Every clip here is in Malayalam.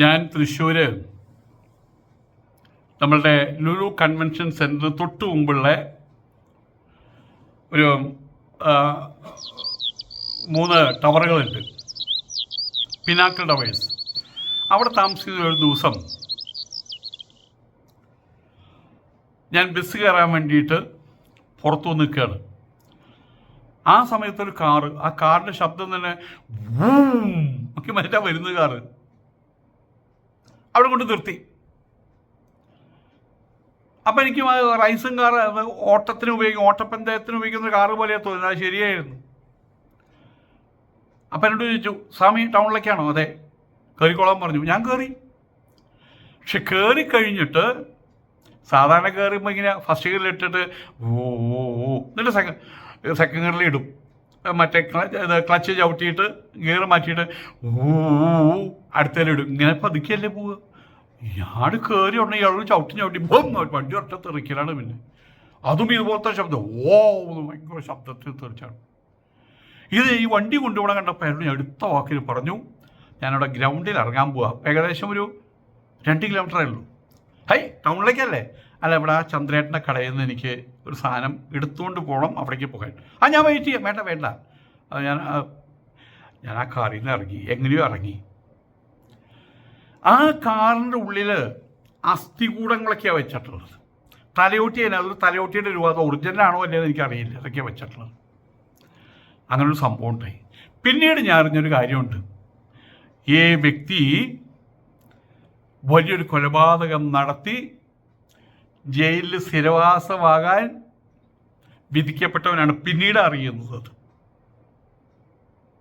ഞാൻ തൃശ്ശൂർ നമ്മളുടെ ലുലു കൺവെൻഷൻ സെന്ററിന് തൊട്ടു മുമ്പുള്ള ഒരു മൂന്ന് ടവറുകളുണ്ട്. പിനാക്കൽ ടവേഴ്സ്. അവിടെ താമസിക്കുന്ന ഒരു ദിവസം ഞാൻ ബസ് കയറാൻ വേണ്ടിയിട്ട് പുറത്തു നിൽക്കുകയാണ്. ആ സമയത്തൊരു കാറ് ആ കാറിന്റെ ശബ്ദം തന്നെ ഒക്കെ മറ്റാ വരുന്ന കാറ്. അവിടെ കൊണ്ട് നിർത്തി. അപ്പം എനിക്ക് റൈസും കാർ ഓട്ടത്തിന് ഉപയോഗിക്കും ഓട്ടപ്പന്തയത്തിന് ഉപയോഗിക്കുന്ന കാറ് പോലെ തോന്നുന്നത്. അത് ശരിയായിരുന്നു. അപ്പം എന്നോട് ചോദിച്ചു സ്വാമി ടൗണിലേക്കാണോ അതെ. കയറിക്കോളാൻ പറഞ്ഞു. ഞാൻ കയറി പക്ഷെ കയറി കഴിഞ്ഞിട്ട് സാധാരണ കയറുമ്പോൾ ഇങ്ങനെ ഫസ്റ്റ് ഗിയറിൽ ഇട്ടിട്ട് ഓ ഓ എന്നിട്ട് സെക്കൻഡ് സെക്കൻഡ് ഗിയറിൽ ഇടും. മറ്റേ ക്ലച്ച് ചവിട്ടിയിട്ട് ഗിയർ മാറ്റിയിട്ട് ഊ അടുത്തേലിടും ഇങ്ങനെ പതുക്കിയല്ലേ പോവുക? ഇയാൾ കയറി ഉടനെ ഇയാൾ ചവിട്ടി ചവിട്ടി വണ്ടി ഒറ്റ തെറിക്കലാണ് പിന്നെ. അതും ഇതുപോലത്തെ ശബ്ദം. ഓ ഭയങ്കര ശബ്ദത്തിൽ തെറിച്ചാണ്. ഇത് ഈ വണ്ടി കൊണ്ടുപോകണം കണ്ടപ്പോൾ അയാൾ ഞാൻ അടുത്ത വാക്കിൽ പറഞ്ഞു ഞാനവിടെ ഗ്രൗണ്ടിൽ ഇറങ്ങാൻ പോവാം. ഏകദേശം ഒരു രണ്ട് കിലോമീറ്ററേ ഉള്ളൂ. ഹൈ ടൗണിലേക്കല്ലേ? അല്ല ഇവിടെ ആ ചന്ദ്രേട്ടന്റെ കടയിൽ നിന്ന് എനിക്ക് ഒരു സാധനം എടുത്തുകൊണ്ട് പോകണം അവിടേക്ക് പോകാൻ. ആ ഞാൻ വെയിറ്റ് ചെയ്യാം. വേണ്ട വേണ്ട. അത് ഞാൻ ഞാൻ ആ കാറിൽ നിന്ന് ഇറങ്ങി. എങ്ങനെയോ ഇറങ്ങി. ആ കാറിന്റെ ഉള്ളിൽ അസ്ഥികൂടങ്ങളൊക്കെയാണ് വെച്ചിട്ടുള്ളത്. തലയോട്ടി തന്നെ അതൊരു തലയോട്ടിയുടെ രൂപ അത് ഒറിജിനലാണോ അല്ലേന്ന് എനിക്കറിയില്ല. അതൊക്കെയാണ് വെച്ചിട്ടുള്ളത്. അങ്ങനൊരു സംഭവം ഉണ്ടായി. പിന്നീട് ഞാൻ അറിഞ്ഞൊരു കാര്യമുണ്ട്. ഈ വ്യക്തി വലിയൊരു കൊലപാതകം നടത്തി ജയിലിൽ സ്ഥിരവാസമാകാൻ വിധിക്കപ്പെട്ടവനാണ്. പിന്നീട് അറിയുന്നത്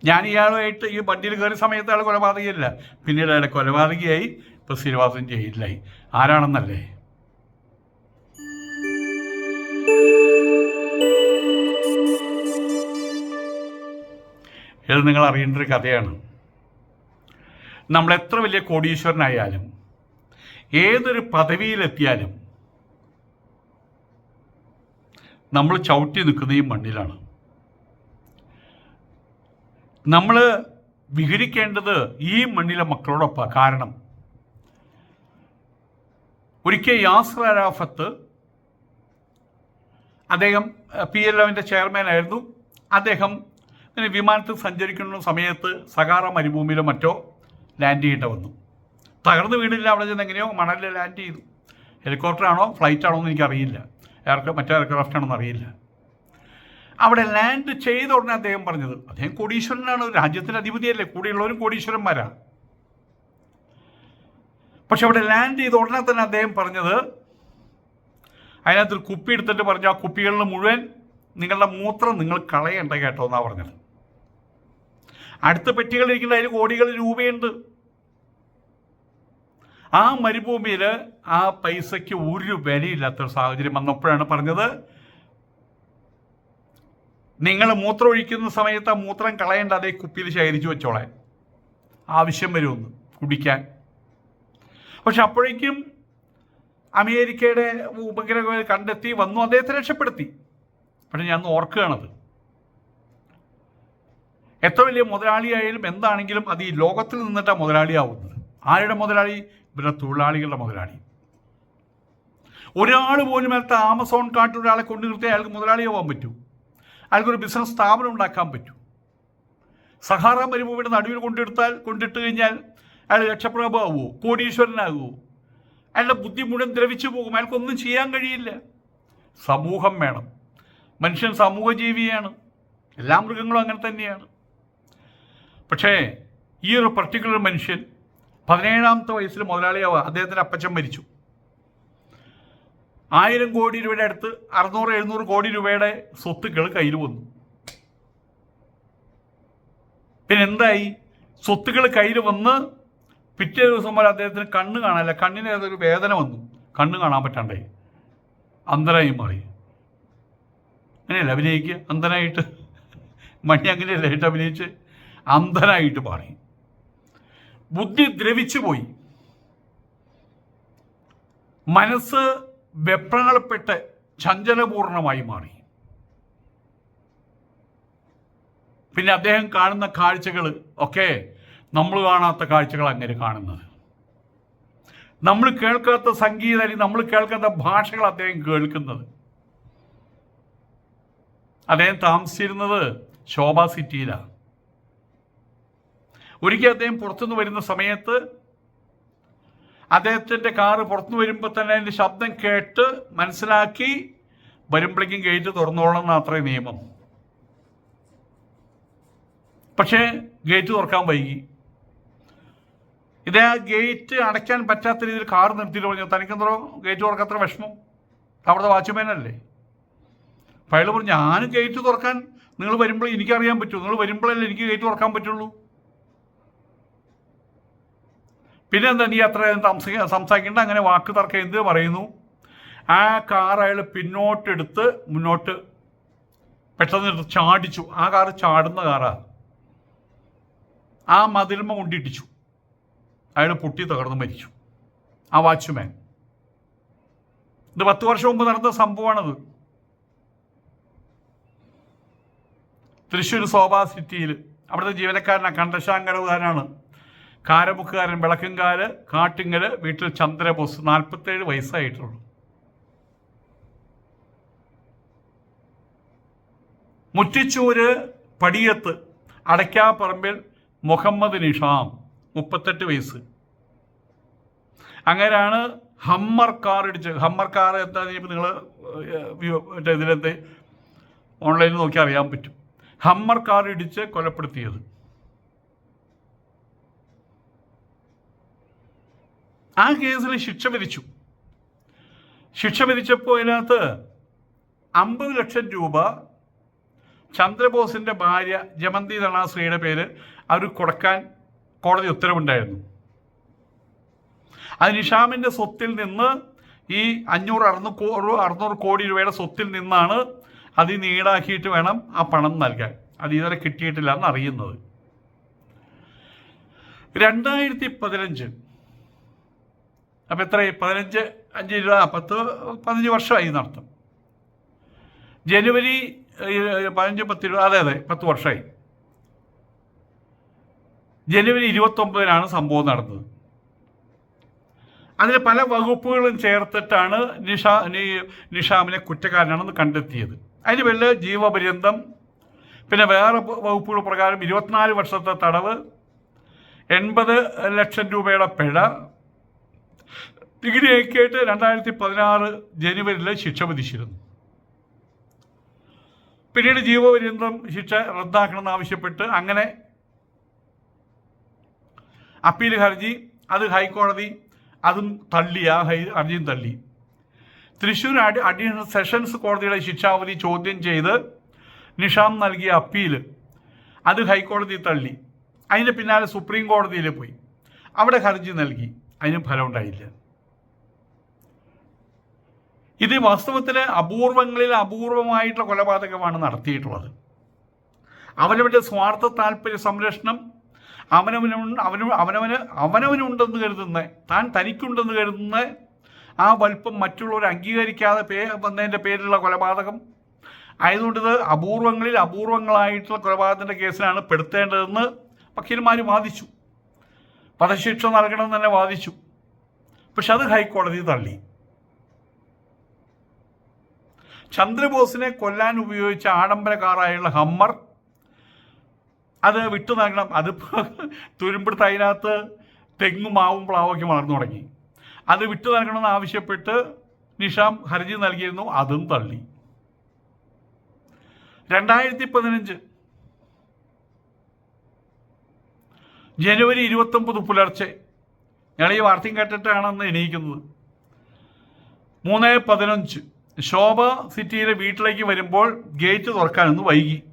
ഞാൻ ഇയാളുമായിട്ട് ഈ വണ്ടിയിൽ കയറിയ സമയത്ത് അയാൾ കൊലപാതകയില്ല. പിന്നീട് അയാളെ കൊലപാതകയായി ഇപ്പോൾ സ്ഥിരവാസം ജയിലിലായി. ആരാണെന്നല്ലേ? ഇത് നിങ്ങൾ അറിയേണ്ട ഒരു കഥയാണ്. നമ്മൾ എത്ര വലിയ കോടീശ്വരനായാലും ഏതൊരു പദവിയിലെത്തിയാലും നമ്മൾ ചവിട്ടി നിൽക്കുന്ന ഈ മണ്ണിലാണ്. നമ്മൾ വിഹരിക്കേണ്ടത് ഈ മണ്ണിലെ മക്കളോടൊപ്പം. കാരണം ഒരിക്കൽ യാസർ അരാഫത്ത് അദ്ദേഹം പി എൽ ചെയർമാൻ ചെയർമാനായിരുന്നു. അദ്ദേഹം വിമാനത്തിൽ സഞ്ചരിക്കുന്ന സമയത്ത് സഹാറ മരുഭൂമിയിലോ മറ്റോ ലാൻഡ് ചെയ്യേണ്ട വന്നു. തകർന്ന് വീണില്ല അവിടെ ചെന്ന് എങ്ങനെയോ മണലിൽ ലാൻഡ് ചെയ്തു. ഹെലികോപ്റ്റർ ആണോ ഫ്ലൈറ്റ് ആണോ എന്ന് എനിക്കറിയില്ല. എയർക്ക് മറ്റേ എയർക്രാഫ്റ്റ് അറിയില്ല. അവിടെ ലാൻഡ് ചെയ്ത ഉടനെ അദ്ദേഹം പറഞ്ഞത് അദ്ദേഹം കോടീശ്വരനാണ് രാജ്യത്തിന്റെ അധിപതിയല്ലേ കൂടെയുള്ളവരും കോടീശ്വരന്മാരാണ് പക്ഷെ അവിടെ ലാൻഡ് ചെയ്ത ഉടനെ തന്നെ അദ്ദേഹം പറഞ്ഞത് അതിനകത്ത് കുപ്പി എടുത്തിട്ട് പറഞ്ഞു ആ കുപ്പികളിൽ മുഴുവൻ നിങ്ങളുടെ മൂത്രം നിങ്ങൾ കളയണ്ട കേട്ടോ എന്നാണ് പറഞ്ഞത്. അടുത്ത പെട്ടികളിരിക്കുന്ന അതിൽ കോടികൾ രൂപയുണ്ട്. ആ മരുഭൂമിയിൽ ആ പൈസയ്ക്ക് ഒരു വിലയില്ലാത്തൊരു സാഹചര്യം വന്നപ്പോഴാണ് പറഞ്ഞത് നിങ്ങൾ മൂത്രം ഒഴിക്കുന്ന സമയത്ത് ആ മൂത്രം കളയേണ്ട അതേ കുപ്പിയിൽ ശേഖരിച്ചു വെച്ചോളെ ആവശ്യം വരുമെന്ന് കുടിക്കാൻ. പക്ഷെ അപ്പോഴേക്കും അമേരിക്കയുടെ ഉപഗ്രഹങ്ങൾ കണ്ടെത്തി വന്നു അദ്ദേഹത്തെ രക്ഷപ്പെടുത്തി. പക്ഷെ ഞാൻ ഓർക്കുകയാണത് എത്ര വലിയ മുതലാളിയായാലും എന്താണെങ്കിലും അത് ഈ ലോകത്തിൽ നിന്നിട്ടാണ് മുതലാളിയാവുന്നത്. ആരുടെ മുതലാളി? ഇവരുടെ തൊഴിലാളികളുടെ മുതലാളി. ഒരാൾ പോലും അയാൾക്ക് ആമസോൺ കാട്ടിൽ ഒരാളെ കൊണ്ടു നിർത്തി അയാൾക്ക് മുതലാളിയാവാൻ പറ്റൂ. അയാൾക്കൊരു ബിസിനസ് സ്ഥാപനം ഉണ്ടാക്കാൻ പറ്റൂ. സഹാറ മരുഭൂമിയുടെ നടുവിൽ കൊണ്ടെടുത്താൽ കൊണ്ടിട്ട് കഴിഞ്ഞാൽ അയാൾ രക്ഷപ്രഭാവുമോ കോടീശ്വരനാകുമോ അയാളുടെ ബുദ്ധി മുഴുവൻ ദ്രവിച്ചു പോകും. അയാൾക്കൊന്നും ചെയ്യാൻ കഴിയില്ല. സമൂഹം വേണം. മനുഷ്യൻ സമൂഹ ജീവിയാണ് എല്ലാ മൃഗങ്ങളും അങ്ങനെ തന്നെയാണ്. പക്ഷേ ഈ ഒരു പർട്ടിക്കുലർ മനുഷ്യൻ പതിനേഴാമത്തെ വയസ്സിൽ മുതലാളിയാവുക അദ്ദേഹത്തിന്റെ അപ്പച്ചൻ മരിച്ചു. ആയിരം കോടി രൂപയുടെ അടുത്ത് അറുന്നൂറ് എഴുന്നൂറ് കോടി രൂപയുടെ സ്വത്തുക്കൾ കയ്യിൽ വന്നു. പിന്നെ എന്തായി? സ്വത്തുക്കൾ കയ്യിൽ വന്ന് പിറ്റേ ദിവസം പോലെ അദ്ദേഹത്തിന് കണ്ണ് കാണാനില്ല. കണ്ണിന് ഏതൊരു വേദന വന്നു. കണ്ണ് കാണാൻ പറ്റാണ്ടായി. അന്തരായി മാറി. അങ്ങനെയല്ല അഭിനയിക്കുക? അന്ധനായിട്ട്. മണി അങ്ങനെയല്ല അഭിനയിച്ച്? അന്ധനായിട്ട് മാറി. ബുദ്ധി ദ്രവിച്ചു പോയി. മനസ്സ് വെപ്രാളപ്പെട്ട് ചഞ്ചലപൂർണമായി മാറി. പിന്നെ അദ്ദേഹം കാണുന്ന കാഴ്ചകൾ ഒക്കെ നമ്മൾ കാണാത്ത കാഴ്ചകൾ അങ്ങനെ കാണുന്നത്. നമ്മൾ കേൾക്കാത്ത സംഗീത നമ്മൾ കേൾക്കാത്ത ഭാഷകൾ അദ്ദേഹം കേൾക്കുന്നത്. അദ്ദേഹം താമസിച്ചിരുന്നത് ശോഭ സിറ്റിയിലാണ്. ഒരിക്കൽ അദ്ദേഹം പുറത്തുനിന്ന് വരുന്ന സമയത്ത് അദ്ദേഹത്തിന്റെ കാറ് പുറത്തുനിന്ന് വരുമ്പോൾ തന്നെ അതിന്റെ ശബ്ദം കേട്ട് മനസ്സിലാക്കി വരുമ്പോഴേക്കും ഗേറ്റ് തുറന്നോളണം എന്ന് നിയമം. പക്ഷേ ഗേറ്റ് തുറക്കാൻ വൈകി. ഇതേ ഗേറ്റ് അടയ്ക്കാൻ പറ്റാത്ത രീതിയിൽ കാർ നിർത്തിയിട്ട് പറഞ്ഞു തനിക്കെന്തോ ഗേറ്റ് തുറക്കാത്ര വിഷമം? അവിടുത്തെ വാച്ച്മാനല്ലേ അപ്പോൾ അയാൾ പറഞ്ഞു ഞാൻ ഗേറ്റ് തുറക്കാൻ നിങ്ങൾ വരുമ്പോൾ എനിക്കറിയാൻ പറ്റുള്ളൂ നിങ്ങൾ വരുമ്പോഴല്ലേ എനിക്ക് ഗേറ്റ് തുറക്കാൻ പറ്റുള്ളൂ. പിന്നെ എന്താ നീ അത്ര സംസാരിക്കേണ്ട അങ്ങനെ വാക്ക് തർക്കം എന്ത് പറയുന്നു? ആ കാർ അയാൾ പിന്നോട്ടെടുത്ത് മുന്നോട്ട് പെട്ടെന്ന് ചാടിച്ചു. ആ കാർ ചാടുന്ന കാറാണ് ആ. മതിൽമ കൊണ്ടിട്ടിച്ചു അയാൾ പൊട്ടി തകർന്ന് മരിച്ചു. ആ വാച്ച്മാൻ. ഇത് പത്ത് വർഷം മുമ്പ് നടന്ന സംഭവമാണത്. തൃശ്ശൂർ സോഭാ സിറ്റിയിൽ അവിടുത്തെ ജീവനക്കാരനാണ് കണ്ടശാങ്കരവുകാരനാണ് കാരമുക്കുകാരൻ വിളക്കുംകാൽ കാട്ടിങ്ങൽ വീട്ടിൽ ചന്ദ്രബോസ് നാൽപ്പത്തേഴ് വയസ്സായിട്ടുള്ളൂ. മുറ്റിച്ചൂര് പടിയത്ത് അടയ്ക്കാപ്പറമ്പിൽ മുഹമ്മദ് നിഷാം മുപ്പത്തെട്ട് വയസ്സ്. അങ്ങനെയാണ് ഹമ്മർ കാർ ഇടിച്ച് ഹമ്മർ കാർ എന്താ നിങ്ങൾ ഇതിലെന്ത്? ഓൺലൈനിൽ നോക്കി അറിയാൻ പറ്റും. ഹമ്മർ കാർ ഇടിച്ച് കൊലപ്പെടുത്തിയത്. ആ കേസിൽ ശിക്ഷ വിധിച്ചു. ശിക്ഷ വിധിച്ചപ്പോൾ അതിനകത്ത് അമ്പത് ലക്ഷം രൂപ ചന്ദ്രബോസിന്റെ ഭാര്യ ജമന്തി തണാശ്രീയുടെ പേര് അവർ കൊടുക്കാൻ കോടതി ഉത്തരവുണ്ടായിരുന്നു. അത് നിഷാമിന്റെ സ്വത്തിൽ നിന്ന് ഈ അഞ്ഞൂറ് അറുന്നൂറ് അറുന്നൂറ് കോടി രൂപയുടെ സ്വത്തിൽ നിന്നാണ് അത് നീടാക്കിയിട്ട് വേണം ആ പണം നൽകാൻ. അത് ഇതുവരെ കിട്ടിയിട്ടില്ല എന്ന് അറിയുന്നത് രണ്ടായിരത്തി പതിനഞ്ച് അപ്പം എത്ര? പതിനഞ്ച് അഞ്ച് ഇരുപത് പത്ത് പതിനഞ്ച് വർഷമായി നടത്തും. ജനുവരി പതിനഞ്ച് പത്ത് ഇരുപത് അതെ അതെ പത്ത് വർഷമായി. ജനുവരി ഇരുപത്തൊമ്പതിനാണ് സംഭവം നടന്നത്. അതിൽ പല വകുപ്പുകളും ചേർത്തിട്ടാണ് നിഷാ നിഷാമിനെ കുറ്റക്കാരനാണെന്ന് കണ്ടെത്തിയത്. അതിന് പേരിൽ ജീവപര്യന്തം പിന്നെ വേറെ വകുപ്പുകൾ പ്രകാരം ഇരുപത്തിനാല് വർഷത്തെ തടവ് എൺപത് ലക്ഷം രൂപയുടെ പിഴ ഇങ്ങനെയൊക്കെ ആയിട്ട് രണ്ടായിരത്തി പതിനാറ് ജനുവരിയിൽ ശിക്ഷ വിധിച്ചിരുന്നു. പിന്നീട് ജീവപര്യന്തം ശിക്ഷ റദ്ദാക്കണമെന്ന് ആവശ്യപ്പെട്ട് അങ്ങനെ അപ്പീൽ ഹർജി അത് ഹൈക്കോടതി അതും തള്ളി ആ ഹൈ ഹർജിയും തള്ളി. തൃശ്ശൂർ അഡി അഡീഷണൽ സെഷൻസ് കോടതിയുടെ ശിക്ഷാവധി ചോദ്യം ചെയ്ത് നിഷാം നൽകിയ അപ്പീൽ അത് ഹൈക്കോടതി തള്ളി. അതിന് പിന്നാലെ സുപ്രീം കോടതിയിൽ പോയി. അവിടെ ഹർജി നൽകി. അതിന് ഫലം ഉണ്ടായില്ല. ഇത് വാസ്തവത്തിൽ അപൂർവങ്ങളിൽ അപൂർവമായിട്ടുള്ള കൊലപാതകമാണ് നടത്തിയിട്ടുള്ളത്. അവനവന്റെ സ്വാർത്ഥ താല്പര്യ സംരക്ഷണം അവനവന് അവന അവനവന് അവനവനുണ്ടെന്ന് കരുതുന്ന താൻ തനിക്കുണ്ടെന്ന് കരുതുന്ന ആ വലുപ്പം മറ്റുള്ളവർ അംഗീകരിക്കാതെ പേ വന്നതിന്റെ പേരിലുള്ള കൊലപാതകം. ആയതുകൊണ്ട് ഇത് അപൂർവങ്ങളിൽ അപൂർവങ്ങളായിട്ടുള്ള കൊലപാതകത്തിന്റെ കേസിലാണ് പെടുത്തേണ്ടതെന്ന് വക്കീൽമാർ വാദിച്ചു. വധശിക്ഷ നൽകണമെന്ന് തന്നെ വാദിച്ചു. പക്ഷെ അത് ഹൈക്കോടതി തള്ളി. ചന്ദ്രബോസിനെ കൊല്ലാൻ ഉപയോഗിച്ച ആഡംബര കാറായുള്ള ഹമ്മർ അത് വിട്ടു നൽകണം. അത് തുരുമ്പെടുത്ത് അതിനകത്ത് തെങ്ങും മാവും പ്ലാവൊക്കെ വളർന്നു തുടങ്ങി. അത് വിട്ടു നൽകണമെന്ന് ആവശ്യപ്പെട്ട് നിഷാം ഹർജി നൽകിയിരുന്നു. അതും തള്ളി. രണ്ടായിരത്തി പതിനഞ്ച് ജനുവരി ഇരുപത്തൊമ്പത് പുലർച്ചെ ഞങ്ങൾ ഈ വാർത്തയും കേട്ടിട്ടാണെന്ന് എണീക്കുന്നത്. മൂന്ന് പതിനഞ്ച് ശോഭ സിറ്റിയിലെ വീട്ടിലേക്ക് വരുമ്പോൾ ഗേറ്റ് തുറക്കാനൊന്ന് വൈകി.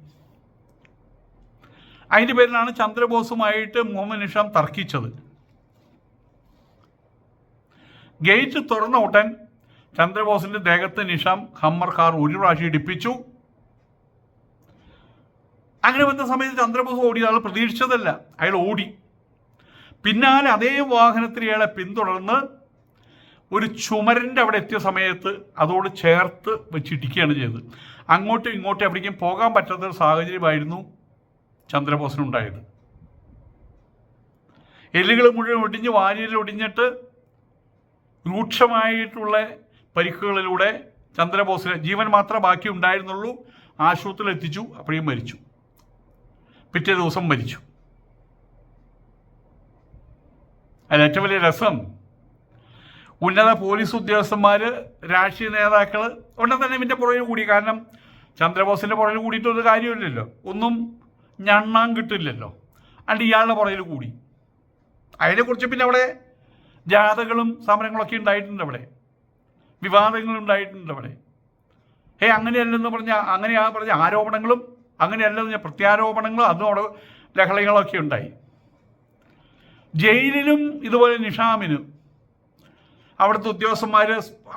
അതിന്റെ പേരിലാണ് ചന്ദ്രബോസുമായിട്ട് മുഹമ്മദ് നിഷാം തർക്കിച്ചത്. ഗേറ്റ് തുറന്ന ഉടൻ ചന്ദ്രബോസിന്റെ ദേഹത്ത് നിഷാം ഹമ്മർ കാർ ഒരു പ്രാവശ്യം ഇടിപ്പിച്ചു. അങ്ങനെ വന്ന സമയത്ത് ചന്ദ്രബോസ് ഓടി അയാൾ പ്രതീക്ഷിച്ചതല്ല. അയാൾ ഓടി. പിന്നാലെ അതേ വാഹനത്തിൽ ഇയാളെ പിന്തുടർന്ന് ഒരു ചുമരിന്റെ അവിടെ എത്തിയ സമയത്ത് അതോട് ചേർത്ത് വെച്ചിടിക്കുകയാണ് ചെയ്തത്. അങ്ങോട്ടും ഇങ്ങോട്ടും എവിടേക്കും പോകാൻ പറ്റാത്ത ഒരു സാഹചര്യമായിരുന്നു ചന്ദ്രബോസിനുണ്ടായത് എല്ലുകൾ മുഴുവൻ ഒടിഞ്ഞ് വാരിയിൽ ഒടിഞ്ഞിട്ട് രൂക്ഷമായിട്ടുള്ള പരിക്കുകളിലൂടെ ചന്ദ്രബോസിന് ജീവൻ മാത്രം ബാക്കി ഉണ്ടായിരുന്നുള്ളൂ. ആശുപത്രിയിൽ എത്തിച്ചു അപ്പോഴും മരിച്ചു. പിറ്റേ ദിവസം മരിച്ചു. അതിൽ ഏറ്റവും വലിയ രസം ഉന്നത പോലീസ് ഉദ്യോഗസ്ഥന്മാർ രാഷ്ട്രീയ നേതാക്കൾ ഉടനെ തന്നെ ഇതിന്റെ പുറകിൽ കൂടി. കാരണം ചന്ദ്രബോസിന്റെ പുറകിൽ കൂടിയിട്ടൊരു കാര്യമില്ലല്ലോ. ഒന്നും ഞണ്ണാൻ കിട്ടില്ലല്ലോ. അണ്ട് ഇയാളുടെ പുറകിൽ കൂടി. അതിനെക്കുറിച്ച് പിന്നെ അവിടെ ജാഥകളും സമരങ്ങളൊക്കെ ഉണ്ടായിട്ടുണ്ട് അവിടെ. വിവാദങ്ങളും ഉണ്ടായിട്ടുണ്ട് അവിടെ. ഏ അങ്ങനെയല്ലെന്ന് പറഞ്ഞ അങ്ങനെയാ പറഞ്ഞ ആരോപണങ്ങളും അങ്ങനെയല്ലെന്ന് പറഞ്ഞ പ്രത്യാരോപണങ്ങളും അതും അവിടെ ലഹളങ്ങളൊക്കെ ഉണ്ടായി. ജയിലിലും ഇതുപോലെ നിഷാമിനും അവിടുത്തെ ഉദ്യോഗസ്ഥന്മാർ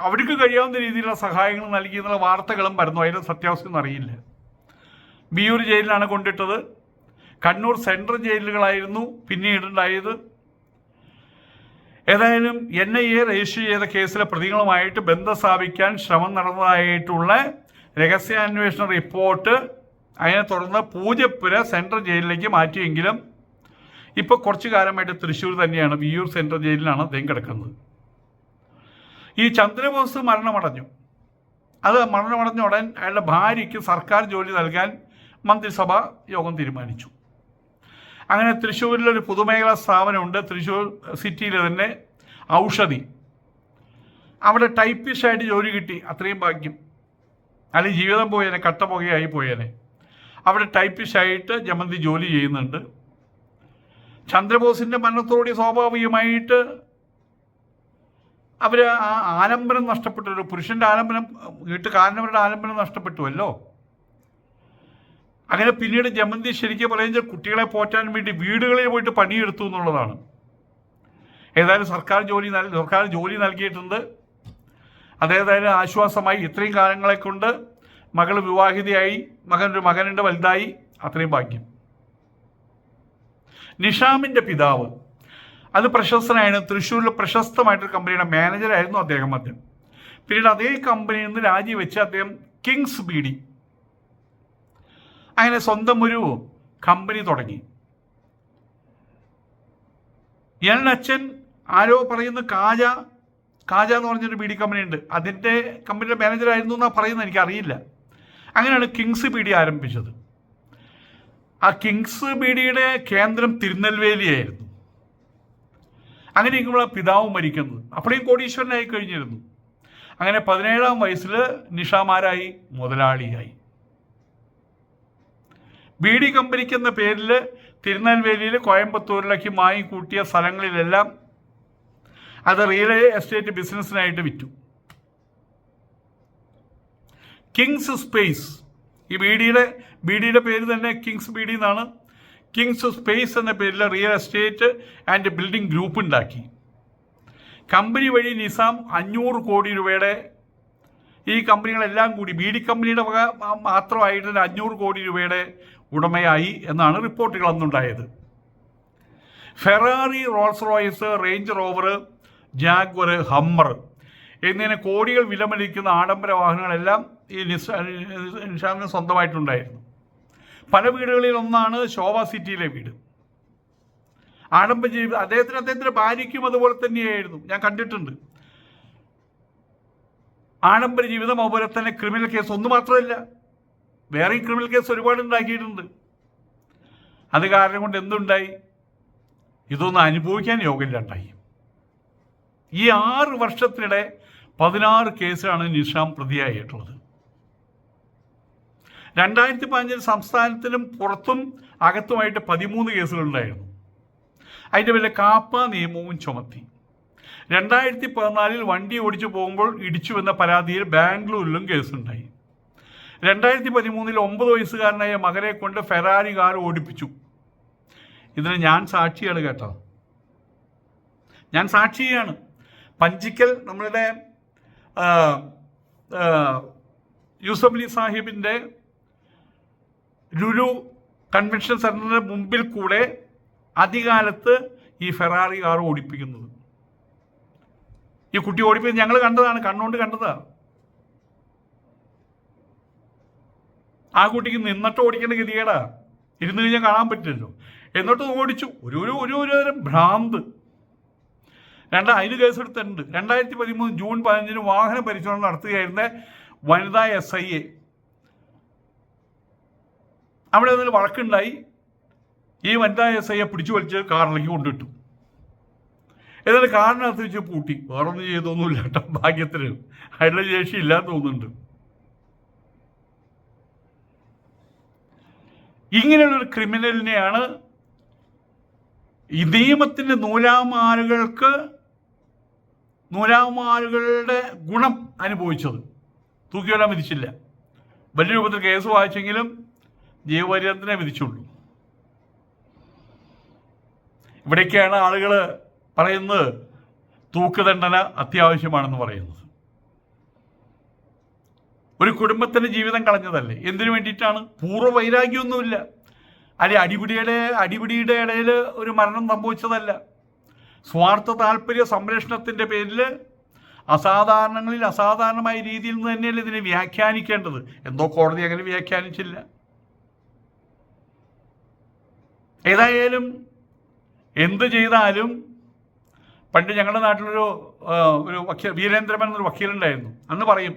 അവർക്ക് കഴിയാവുന്ന രീതിയിലുള്ള സഹായങ്ങൾ നൽകി എന്നുള്ള വാർത്തകളും വരുന്നു. അതിന്റെ സത്യാവസ്ഥയൊന്നും അറിയില്ല. ബിയൂർ ജയിലിലാണ് കൊണ്ടിട്ടത്. കണ്ണൂർ സെൻട്രൽ ജയിലുകളായിരുന്നു പിന്നീടുണ്ടായത് ഏതായാലും എൻ ഐ എ രജിസ്റ്റർ ചെയ്ത കേസിലെ പ്രതികളുമായിട്ട് ബന്ധം സ്ഥാപിക്കാൻ ശ്രമം നടന്നതായിട്ടുള്ള രഹസ്യാന്വേഷണ റിപ്പോർട്ട് അതിനെ തുടർന്ന് പൂജപ്പുര സെൻട്രൽ ജയിലിലേക്ക് മാറ്റിയെങ്കിലും ഇപ്പോൾ കുറച്ചു കാലമായിട്ട് തൃശ്ശൂർ തന്നെയാണ്. വിയൂർ സെൻട്രൽ ജയിലിലാണ് അദ്ദേഹം കിടക്കുന്നത്. ഈ ചന്ദ്രബോസ് മരണമടഞ്ഞു. അത് മരണമടഞ്ഞ ഉടൻ അയാളുടെ ഭാര്യയ്ക്ക് സർക്കാർ ജോലി നൽകാൻ മന്ത്രിസഭ യോഗം തീരുമാനിച്ചു. അങ്ങനെ തൃശ്ശൂരിലൊരു പൊതുമേഖലാ സ്ഥാപനമുണ്ട്. തൃശ്ശൂർ സിറ്റിയിലെ തന്നെ ഔഷധി. അവിടെ ടൈപ്പിസ്റ്റായിട്ട് ജോലി കിട്ടി. അത്രയും ഭാഗ്യം. അല്ലെങ്കിൽ ജീവിതം പോയേനെ കട്ട പുകയായി പോയേനെ. അവിടെ ടൈപ്പിസ്റ്റായിട്ട് ജമന്തി ജോലി ചെയ്യുന്നുണ്ട്. ചന്ദ്രബോസിന്റെ മരണത്തോടെ സ്വാഭാവികമായിട്ട് അവർ ആ ആലംബനം നഷ്ടപ്പെട്ടു ഒരു പുരുഷന്റെ ആലംബനം വീട്ടുകാരനവരുടെ ആലംബനം നഷ്ടപ്പെട്ടുവല്ലോ. അങ്ങനെ പിന്നീട് ജമന്തി ശരിക്കും പറയുന്നത് കുട്ടികളെ പോറ്റാൻ വേണ്ടി വീടുകളിൽ പോയിട്ട് പണിയെടുത്തു എന്നുള്ളതാണ്. ഏതായാലും സർക്കാർ ജോലി സർക്കാർ ജോലി നൽകിയിട്ടുണ്ട്. അതേതായാലും ആശ്വാസമായി. ഇത്രയും കാലങ്ങളെ കൊണ്ട് മകൾ വിവാഹിതയായി മകൻ ഒരു മകനുണ്ട് വലുതായി. അത്രയും ഭാഗ്യം. നിഷാമിന്റെ പിതാവ്. അത് പ്രശസ്തനായിരുന്നു. തൃശ്ശൂരിലെ പ്രശസ്തമായിട്ടൊരു കമ്പനിയുടെ മാനേജറായിരുന്നു അദ്ദേഹം അദ്ദേഹം പിന്നീട് അതേ കമ്പനിയിൽ നിന്ന് രാജിവെച്ച് അദ്ദേഹം കിങ്സ് ബി ഡി. അങ്ങനെ സ്വന്തം ഒരു കമ്പനി തുടങ്ങി. ഇയാളുടെ അച്ഛൻ ആരോ പറയുന്ന കാജ കാജ എന്ന് പറഞ്ഞൊരു ബി ഡി കമ്പനി ഉണ്ട് അതിന്റെ കമ്പനിയുടെ മാനേജറായിരുന്നു എന്നാണ് പറയുന്നത് എനിക്കറിയില്ല. അങ്ങനെയാണ് കിങ്സ് ബി ഡി ആരംഭിച്ചത്. ആ കിങ്സ് ബി ഡിയുടെ കേന്ദ്രം തിരുനെൽവേലിയായിരുന്നു. അങ്ങനെ ഇരിക്കുമ്പോൾ പിതാവ് മരിക്കുന്നത് അപ്പോഴേയും കോടീശ്വരനായി കഴിഞ്ഞിരുന്നു. അങ്ങനെ പതിനേഴാം വയസ്സിൽ നിഷാമാരായി മുതലാളിയായി. ബി ഡി കമ്പനിക്ക് എന്ന പേരിൽ തിരുനെൽവേലിയിൽ കോയമ്പത്തൂരിലേക്ക് മായി കൂട്ടിയ സ്ഥലങ്ങളിലെല്ലാം അത് റിയൽ എസ്റ്റേറ്റ് ബിസിനസ്സിനായിട്ട് വിറ്റു. Kings space. ഈ ബി ഡിയുടെ ബി ഡിയുടെ പേര് തന്നെ കിങ്സ് ബി ഡി എന്നാണ്. കിങ്സ് സ്പേസ് എന്ന പേരിൽ real estate and building group ഉണ്ടാക്കി. കമ്പനി വഴി നിസാം അഞ്ഞൂറ് കോടി രൂപയുടെ ഈ കമ്പനികളെല്ലാം കൂടി ബി ഡി കമ്പനിയുടെ വക മാത്രമായിട്ട് തന്നെ അഞ്ഞൂറ് കോടി രൂപയുടെ ഉടമയായി എന്നാണ് റിപ്പോർട്ടുകൾ അന്നുണ്ടായത്. Ferrari Rolls Royce Range Rover Jaguar Hummer എന്നിങ്ങനെ കോടികൾ വിലമലിക്കുന്ന ആഡംബര വാഹനങ്ങളെല്ലാം ഈ നിഷാമിന് സ്വന്തമായിട്ടുണ്ടായിരുന്നു. പല വീടുകളിൽ ഒന്നാണ് ശോഭ സിറ്റിയിലെ വീട്. ആഡംബര ജീവിതം അദ്ദേഹത്തിന് അദ്ദേഹത്തിന്റെ ഭാര്യയ്ക്കും അതുപോലെ തന്നെയായിരുന്നു. ഞാൻ കണ്ടിട്ടുണ്ട്. ആഡംബര ജീവിതം അതുപോലെ തന്നെ ക്രിമിനൽ കേസ് ഒന്ന് മാത്രമല്ല വേറെയും ക്രിമിനൽ കേസ് ഒരുപാട് ഉണ്ടാക്കിയിട്ടുണ്ട്. അത് കാരണം കൊണ്ട് എന്തുണ്ടായി? ഇതൊന്നും അനുഭവിക്കാൻ യോഗ്യമില്ലാണ്ടായി ഈ ആറ് വർഷത്തിനിടെ പതിനാറ് കേസിലാണ് നിഷാം പ്രതിയായിട്ടുള്ളത്. രണ്ടായിരത്തി പതിനഞ്ചിൽ സംസ്ഥാനത്തിനും പുറത്തും അകത്തുമായിട്ട് പതിമൂന്ന് കേസുകളുണ്ടായിരുന്നു. അതിന്റെ പേരിൽ കാപ്പ നിയമവും ചുമത്തി. രണ്ടായിരത്തി പതിനാലിൽ വണ്ടി ഓടിച്ചു പോകുമ്പോൾ ഇടിച്ചു എന്ന പരാതിയിൽ ബാംഗ്ലൂരിലും കേസുണ്ടായി. രണ്ടായിരത്തി പതിമൂന്നിൽ ഒമ്പത് വയസ്സുകാരനായ മകനെ കൊണ്ട് ഫെറാരി കാർ ഓടിപ്പിച്ചു. ഇതിന് ഞാൻ സാക്ഷിയാണ് കേട്ടോ. ഞാൻ സാക്ഷിയാണ്. പഞ്ചിക്കൽ നമ്മളുടെ യൂസഫ് അലി സാഹിബിന്റെ ലുലു കൺവെൻഷൻ സെന്ററിന് മുമ്പിൽ കൂടെ അധികാലത്ത് ഈ ഫെറാറി കാർ ഓടിപ്പിക്കുന്നത്. ഈ കുട്ടി ഓടിപ്പിക്കുന്നത് ഞങ്ങൾ കണ്ടതാണ് കണ്ണുകൊണ്ട് കണ്ടതാണ് ആ കുട്ടിക്ക് നിന്നിട്ട് ഓടിക്കേണ്ട ഗതികേടാ. ഇരുന്ന് കഴിഞ്ഞാൽ കാണാൻ പറ്റില്ലല്ലോ. എന്നിട്ട് ഓടിച്ചു. ഒരു ഒരു ഒരു ഒരു തരം ഭ്രാന്ത്. രണ്ട് അതിന് കേസെടുത്തിട്ടുണ്ട് രണ്ടായിരത്തി പതിമൂന്ന് ജൂൺ പതിനഞ്ചിന് വാഹന പരിശോധന നടത്തുകയായിരുന്ന വനിതാ എസ് ഐ എ അവിടെ നിന്ന് വഴക്കുണ്ടായി. ഈ വനിതാ എസ് ഐയെ പിടിച്ചു വലിച്ച് കാറിലേക്ക് കൊണ്ടിട്ടു. എന്നിട്ട് കാറിനകത്ത് വെച്ച് പൂട്ടി. വേറൊന്നും ചെയ്തൊന്നുമില്ല കേട്ടോ. ഭാഗ്യത്തിന്. അയാളുടെ ശേഷി ഇല്ലാന്ന് തോന്നുന്നുണ്ട്. ഇങ്ങനെയുള്ളൊരു ക്രിമിനലിനെയാണ് ഈ നിയമത്തിന്റെ നൂലാമാലുകൾക്ക് നൂലാമാലുകളുടെ ഗുണം അനുഭവിച്ചത്. തൂക്കിക്കൊല്ലാൻ വിധിച്ചില്ല. വലിയ രൂപത്തിൽ കേസ് വായിച്ചെങ്കിലും ജീവപര്യന്തനെ വിധിച്ചുള്ളൂ. ഇവിടേക്കാണ് ആളുകൾ പറയുന്നത് തൂക്കുദണ്ഡന അത്യാവശ്യമാണെന്ന് പറയുന്നത്. ഒരു കുടുംബത്തിന്റെ ജീവിതം കളഞ്ഞതല്ലേ? എന്തിനു വേണ്ടിയിട്ടാണ്? പൂർവ വൈരാഗ്യമൊന്നുമില്ല അല്ലെ അടിപിടിയുടെ അടിപിടിയുടെ ഇടയിൽ ഒരു മരണം സംഭവിച്ചതല്ല. സ്വാർത്ഥ താല്പര്യ സംരക്ഷണത്തിന്റെ പേരിൽ അസാധാരണങ്ങളിൽ അസാധാരണമായ രീതിയിൽ നിന്ന് തന്നെയല്ലേ ഇതിനെ വ്യാഖ്യാനിക്കേണ്ടത്? എന്തോ കോടതി അങ്ങനെ വ്യാഖ്യാനിച്ചില്ല. ഏതായാലും എന്ത് ചെയ്താലും പണ്ട് ഞങ്ങളുടെ നാട്ടിലൊരു ഒരു വക്കീൽ വീരേന്ദ്രമൻ എന്നൊരു വക്കീലുണ്ടായിരുന്നു. അന്ന് പറയും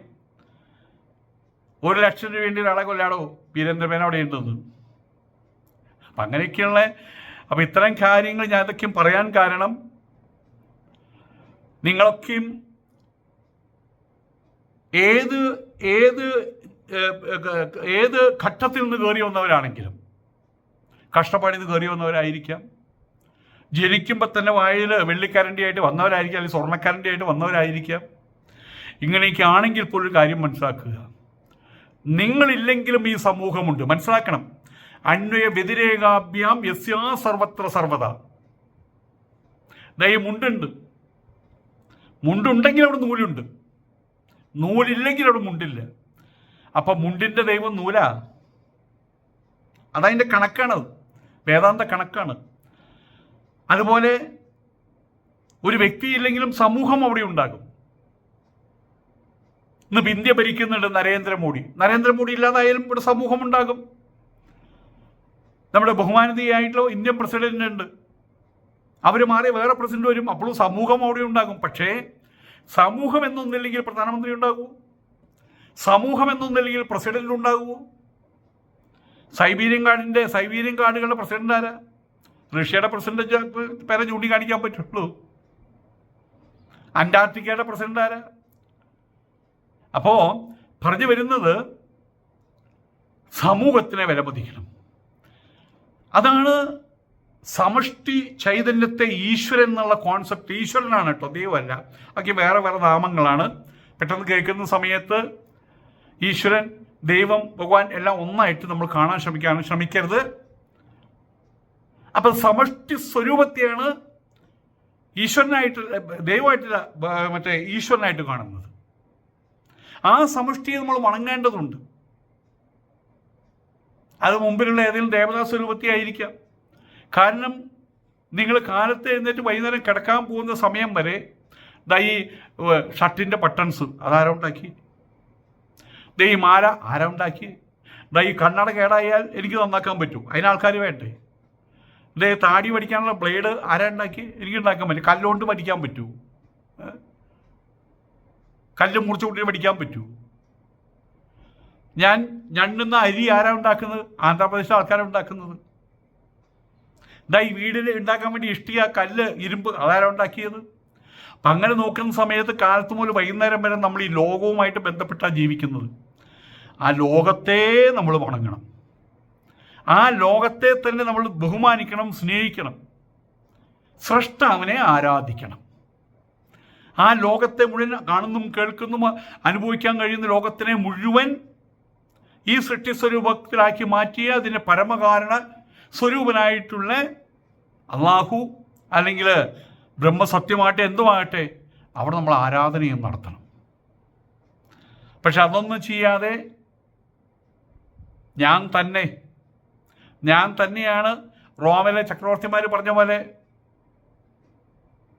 ഒരു ലക്ഷം രൂപ വേണ്ടി ഒരാളെ കൊല്ലാടോ വീരേന്ദ്രമേൻ അവിടെ ഉണ്ടെന്ന് അപ്പം അങ്ങനെയൊക്കെയുള്ള അപ്പം ഇത്തരം കാര്യങ്ങൾ ഞാൻ ഇതൊക്കെയും പറയാൻ കാരണം നിങ്ങളൊക്കെയും ഏത് ഏത് ഏത് ഘട്ടത്തിൽ നിന്ന് കയറി വന്നവരാണെങ്കിലും കഷ്ടപ്പാടിൽ ഇത് കയറി വന്നവരായിരിക്കാം. ജനിക്കുമ്പോൾ തന്നെ വായിൽ വെള്ളിക്കരണ്ടിയായിട്ട് വന്നവരായിരിക്കാം അല്ലെങ്കിൽ സ്വർണക്കരണ്ടിയായിട്ട് വന്നവരായിരിക്കാം. ഇങ്ങനെയൊക്കെ ആണെങ്കിൽ പോലും കാര്യം മനസ്സിലാക്കുക. നിങ്ങളില്ലെങ്കിലും ഈ സമൂഹമുണ്ട്. മനസ്സിലാക്കണം. അന്വയ വ്യതിരേകാഭ്യാം യസ്യാ സർവത്ര സർവത. ദയ മുണ്ടുണ്ട്. മുണ്ടുണ്ടെങ്കിൽ അവിടെ നൂലുണ്ട്. നൂലില്ലെങ്കിൽ അവിടെ മുണ്ടില്ല. അപ്പം മുണ്ടിന്റെ ദൈവം നൂലാ? അതതിന്റെ കണക്കാണത്. വേദാന്ത കണക്കാണ്. അതുപോലെ ഒരു വ്യക്തിയില്ലെങ്കിലും സമൂഹം അവിടെ ഉണ്ടാകും. ഇന്ന് ഇന്ത്യ ഭരിക്കുന്നുണ്ട് നരേന്ദ്രമോദി. നരേന്ദ്രമോദി ഇല്ലാതായാലും ഇവിടെ സമൂഹം ഉണ്ടാകും. നമ്മുടെ ബഹുമാനതയായിട്ടുള്ള ഇന്ത്യൻ പ്രസിഡന്റ് ഉണ്ട്. അവർ മാറി വേറെ പ്രസിഡന്റ് വരും. അപ്പോഴും സമൂഹം അവിടെ ഉണ്ടാകും. പക്ഷേ സമൂഹം എന്നൊന്നില്ലെങ്കിൽ പ്രധാനമന്ത്രി ഉണ്ടാകൂ സമൂഹം എന്നൊന്നില്ലെങ്കിൽ പ്രസിഡന്റ് ഉണ്ടാകുമോ? സൈബീരിയൻ കാർഡിന്റെ സൈബീരിയൻ കാർഡുകളുടെ പ്രസിഡന്റ് ആരാ? റഷ്യയുടെ പ്രസിഡന്റ് പേരെ ചൂണ്ടിക്കാണിക്കാൻ പറ്റുള്ളൂ. അന്റാർട്ടിക്കയുടെ പ്രസിഡന്റ് ആരാ? അപ്പോ പറഞ്ഞു വരുന്നത് സമൂഹത്തിനെ വിലമതിക്കണം. അതാണ് സമഷ്ടി ചൈതന്യത്തെ ഈശ്വരൻ എന്നുള്ള കോൺസെപ്റ്റ്. ഈശ്വരനാണ് കേട്ടോ ദൈവമല്ല. ഒക്കെ വേറെ വേറെ നാമങ്ങളാണ്. പെട്ടെന്ന് കേൾക്കുന്ന സമയത്ത് ഈശ്വരൻ ദൈവം ഭഗവാൻ എല്ലാം ഒന്നായിട്ട് നമ്മൾ കാണാൻ ശ്രമിക്കാൻ ശ്രമിക്കരുത്. അപ്പൊ സമഷ്ടി സ്വരൂപത്തെയാണ് ഈശ്വരനായിട്ട് ദൈവമായിട്ടില്ല മറ്റേ ഈശ്വരനായിട്ട് കാണുന്നത്. ആ സമഷ്ടിയെ നമ്മൾ വണങ്ങേണ്ടതുണ്ട്. അത് മുമ്പിലുള്ള ഏതെങ്കിലും ദേവതാ സ്വരൂപത്തെ ആയിരിക്കാം. കാരണം നിങ്ങൾ കാലത്ത് എഴുന്നേറ്റ് വൈകുന്നേരം കിടക്കാൻ പോകുന്ന സമയം വരെ ദാ ഈ പട്ടൺസ് ബട്ടൺസ് ദേ ഈ മാല ആരാ ഉണ്ടാക്കി ഈ കണ്ണട കേടായാൽ എനിക്ക് നന്നാക്കാൻ പറ്റും. അതിന് ആൾക്കാർ വേണ്ടേ? ദേ താടി പഠിക്കാനുള്ള ബ്ലേഡ് ആരാ ഉണ്ടാക്കി എനിക്ക് ഉണ്ടാക്കാൻ പറ്റും. കല്ലുകൊണ്ട് പഠിക്കാൻ പറ്റൂ. കല്ല് മുറിച്ച് കൂട്ടി പഠിക്കാൻ പറ്റൂ. ഞാൻ ഞണ്ണുന്ന അരി ആരാ ഉണ്ടാക്കുന്നത്? ആന്ധ്രാപ്രദേശ് ആൾക്കാരാണ് ഉണ്ടാക്കുന്നത്. ദാ ഈ വീടിൽ ഉണ്ടാക്കാൻ വേണ്ടി ഇഷ്ടിക കല്ല് ഇരുമ്പ് അതാരാ ഉണ്ടാക്കിയത്? അപ്പം അങ്ങനെ നോക്കുന്ന സമയത്ത് കാലത്ത് മുതൽ വൈകുന്നേരം വരെ നമ്മൾ ഈ ലോകവുമായിട്ട് ബന്ധപ്പെട്ടാണ് ജീവിക്കുന്നത്. ആ ലോകത്തെ നമ്മൾ വണങ്ങണം. ആ ലോകത്തെ തന്നെ നമ്മൾ ബഹുമാനിക്കണം സ്നേഹിക്കണം. സൃഷ്ടാവിനെ ആരാധിക്കണം. ആ ലോകത്തെ മുഴുവൻ കാണുന്നും കേൾക്കുന്നും അനുഭവിക്കാൻ കഴിയുന്ന ലോകത്തിനെ മുഴുവൻ ഈ സൃഷ്ടി സ്വരൂപത്തിലാക്കി മാറ്റിയ അതിന്റെ പരമകാരണ സ്വരൂപനായിട്ടുള്ള അള്ളാഹു അല്ലെങ്കിൽ ബ്രഹ്മസത്യമാകട്ടെ എന്തുമാകട്ടെ അവിടെ നമ്മൾ ആരാധനയും നടത്തണം. പക്ഷെ അതൊന്നും ചെയ്യാതെ ഞാൻ തന്നെ. ഞാൻ തന്നെയാണ് റോമിലെ ചക്രവർത്തിമാർ പറഞ്ഞ പോലെ.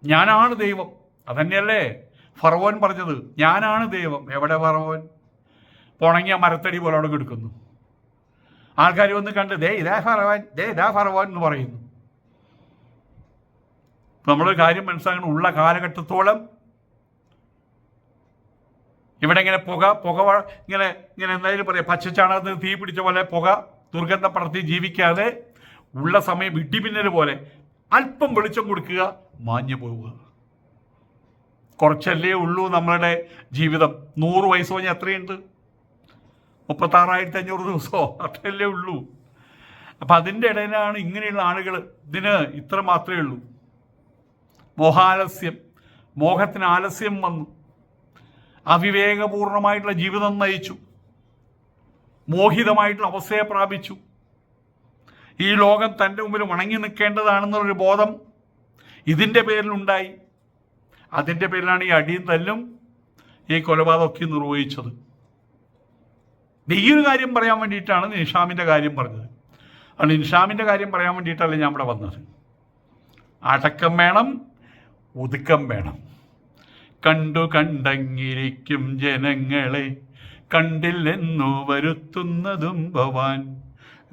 ഞാനാണ് ദൈവം. അതന്നെയല്ലേ ഫറവോൻ പറഞ്ഞത്. ഞാനാണ് ദൈവം. എവിടെ ഫറവോൻ? പുണങ്ങിയ മരത്തടി പോലെ അവിടെ കിടക്കുന്നു. ആൾക്കാർ വന്ന് കണ്ട് ദേ ഇതാ ഫറവാൻ ദേ ഇതാ ഫറവാൻ എന്ന് പറയുന്നു. നമ്മളൊരു കാര്യം മനസ്സിലാക്കണം. ഉള്ള കാലഘട്ടത്തോളം ഇവിടെ ഇങ്ങനെ പുക പുക ഇങ്ങനെ ഇങ്ങനെ എന്തായാലും പറയാം പച്ചച്ചാണകത്തിന് തീ പിടിച്ച പോലെ പുക ദുർഗന്ധം പടർത്തി ജീവിക്കാതെ ഉള്ള സമയം ഇടിമിന്നൽ പോലെ അല്പം വെളിച്ചം കൊടുക്കുക മാഞ്ഞു പോവുക. കുറച്ചല്ലേ ഉള്ളൂ നമ്മളുടെ ജീവിതം. നൂറ് വയസ്സ് കഴിഞ്ഞാൽ എത്രയുണ്ട്? മുപ്പത്താറായിരത്തി അഞ്ഞൂറ് ദിവസമോ അത്രയല്ലേ ഉള്ളൂ. അപ്പം അതിന്റെ ഇടയിലാണ് ഇങ്ങനെയുള്ള ആളുകൾ ഇതിന് ഇത്ര മാത്രമേ ഉള്ളൂ. മോഹാലസ്യം. മോഹത്തിന് ആലസ്യം വന്നു. അവിവേകപൂർണമായിട്ടുള്ള ജീവിതം നയിച്ചു. മോഹിതമായിട്ടുള്ള അവസ്ഥയെ പ്രാപിച്ചു. ഈ ലോകം തന്റെ മുമ്പിൽ വണങ്ങി നിൽക്കേണ്ടതാണെന്നുള്ളൊരു ബോധം ഇതിന്റെ പേരിലുണ്ടായി. അതിന്റെ പേരിലാണ് ഈ അടിയും തല്ലും ഈ കൊലപാതകമൊക്കെ നിർവഹിച്ചത്. ഈ ഒരു കാര്യം പറയാൻ വേണ്ടിയിട്ടാണ് നിഷാമിന്റെ കാര്യം പറഞ്ഞത്. അതുകൊണ്ട് നിഷാമിന്റെ കാര്യം പറയാൻ വേണ്ടിയിട്ടല്ല ഞാൻ ഇവിടെ വന്നത്. അടക്കം വേണം ഒതുക്കം വേണം. കണ്ടു കണ്ടങ്ങിരിക്കും ജനങ്ങളെ. കണ്ടില്ലെന്നു വരുത്തുന്നതും ഭവാൻ.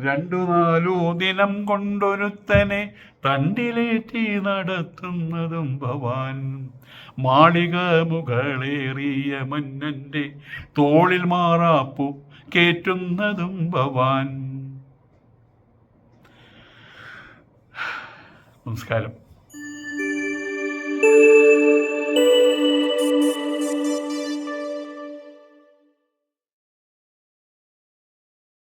രണ്ടു നാലു ദിനം കൊണ്ടൊരുത്തനെ തണ്ടിലേറ്റി നടത്തുന്നതും ഭവാൻ. മാളിക മുകളേറിയ മന്നന്റെ തോളിൽ മാറാപ്പു കേറ്റുന്നതും ഭവാൻ. നമസ്കാരം.